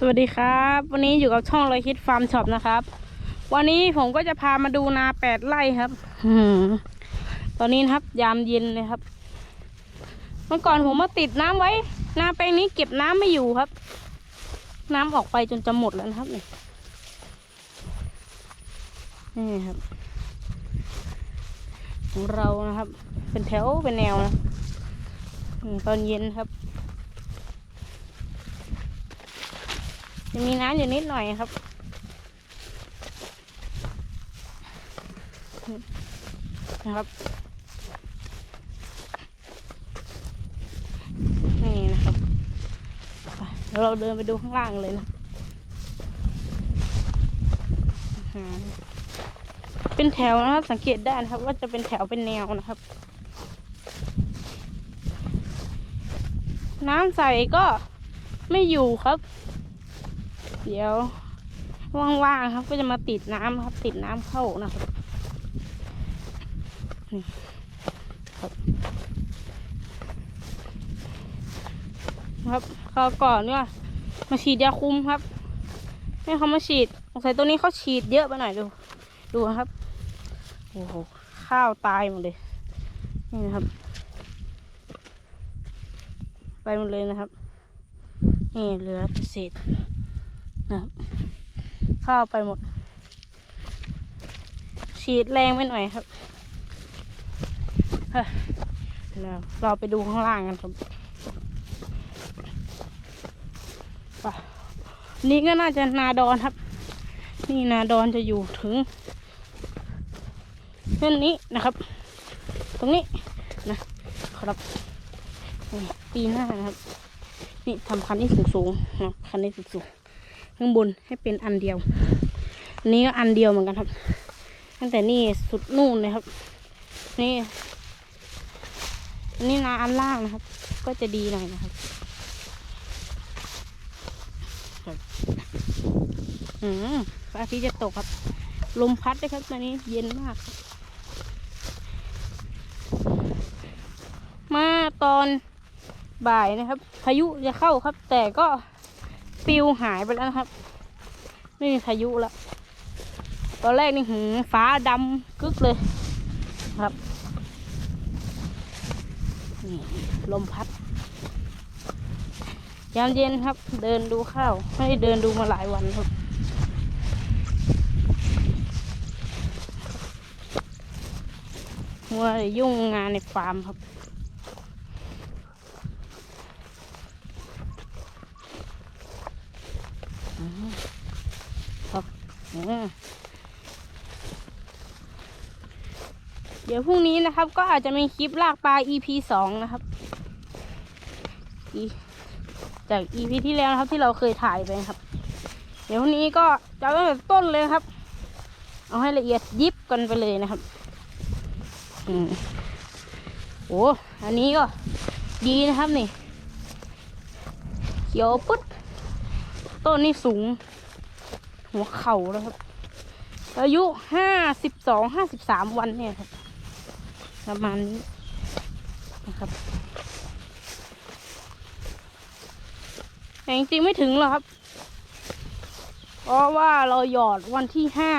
สวัสดีครับ วันนี้อยู่กับช่องเลยคิดฟาร์มช็อปนะครับ วันนี้ผมก็จะพามาดูนาแปดไร่ครับตอนนี้นะครับ ยามเย็นเลยครับ เมื่อก่อนผมมาติดน้ำไว้ นาแปลงนี้เก็บน้ำไม่อยู่ครับ น้ำออกไปจนจะหมดแล้วนะครับนี่นี่ครับ ของเรานะครับ เป็นแถวเป็นแนวนะตอนเย็นครับะมีน้ำอยู่นิดหน่อยครับนะครับนี่นะครับเดี๋ยวเราเดินไปดูข้างล่างเลยนะเป็นแถวนะครับ สังเกตได้นะครับ ว่าจะเป็นแถวเป็นแนวนะครับ น้ำใสก็ไม่อยู่ครับ เดี๋ยวว่างๆครับ ก็จะมาติดน้ำครับ ติดน้ำเข้านะครับนี่ครับครับคราก่อนเนี่ยมาฉีดยาคุมครับให้เขามาฉีดสงสัยตัวนี้เขาฉีดเยอะไปหน่อยดู ดูครับโอ้โหข้าวตายหมดเลยนี่นะครับ ไปหมดเลยนะครับนี่เหลือเศษ นะข้าวไปหมด ฉีดแรงไปหน่อยครับเฮ้ยแล้วเราไปดูข้างล่างกันครับนี่ก็น่าจะนาดอนครับ นี่นาดอนจะอยู่ถึงเส้นนี้นะครับ ตรงนี้นะครับปีหน้านะครับ นี่ทำคันนี้สูงๆนะคันนี้สูงๆ ข้างบนให้เป็นอันเดียว นี้ก็อันเดียวเหมือนกันครับ ตั้งแต่นี่สุดนู่นเลยครับ นี่นนี้นาอันล่างนะครับ ก็จะดีหน่อยนะครับอืมพระอาทิตย์จะตกครับ ลมพัดเลยครับตอนนี้เย็นมาก มาตอนบ่ายนะครับ พายุจะเข้าครับ แต่ก็ ปิวหายไปแล้วครับ ไม่มีพายุแล้วตอนแรกนี่หืมฟ้าดำกึกเลยครับนี่ลมพัด ยามเย็นครับ เดินดูข้าวไม่ได้เดินดูมาหลายวันครับมัวแต่ยุ่งงานในฟาร์มครับ อืมครับอืม เดี๋ยวพรุ่งนี้นะครับ ก็อาจจะมีคลิปลากปลา EP สองนะครับ จาก EP ที่แล้วนะครับที่เราเคยถ่ายไปครับ เดี๋ยวพรุ่งนี้ก็จะเอาตั้งแต่ต้นเลยครับ เอาให้ละเอียดยิบกันไปเลยนะครับ อืมโอ้อันนี้ก็ดีนะครับนี่ เขียวปึ๊ดต้นนี่สูง หัวเข่าแล้วครับ อายุห้าสิบสองห้าสิบสามวันเนี่ยครับ ประมาณนี้นะครับแต่จริงๆไม่ถึงหรอกครับ เพราะว่าเราหยอดวันที่ห้า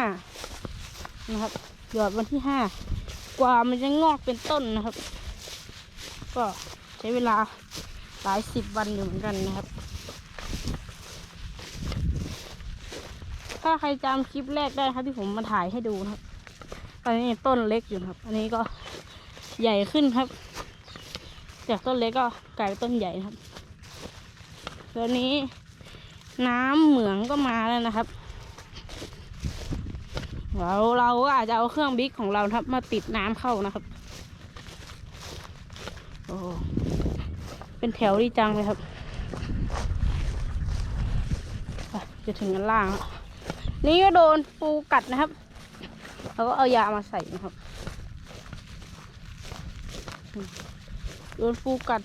นะครับ หยอดวันที่ห้ากว่ามันจะงอกเป็นต้นนะครับ ก็ใช้เวลาหลายสิบวันอยู่เหมือนกันนะครับ ถ้าใครจำคลิปแรกได้ครับที่ผมมาถ่ายให้ดูครับตอนนี้ต้นเล็กอยู่ครับ อันนี้ก็ใหญ่ขึ้นครับ จากต้นเล็กก็กลายเป็นต้นใหญ่ครับตอนนี้น้ำเหมืองก็มาแล้วนะครับเราเราก็อาจจะเอาเครื่องบิ๊กของเราครับ มาติดน้ำเข้านะครับโอ้เป็นแถวดีจังเลยครับ จะถึงกันล่างแล้ว นี่ก็โดนปูกัดนะครับเราก็เอายามาใส่นะครับ โดนปูกัด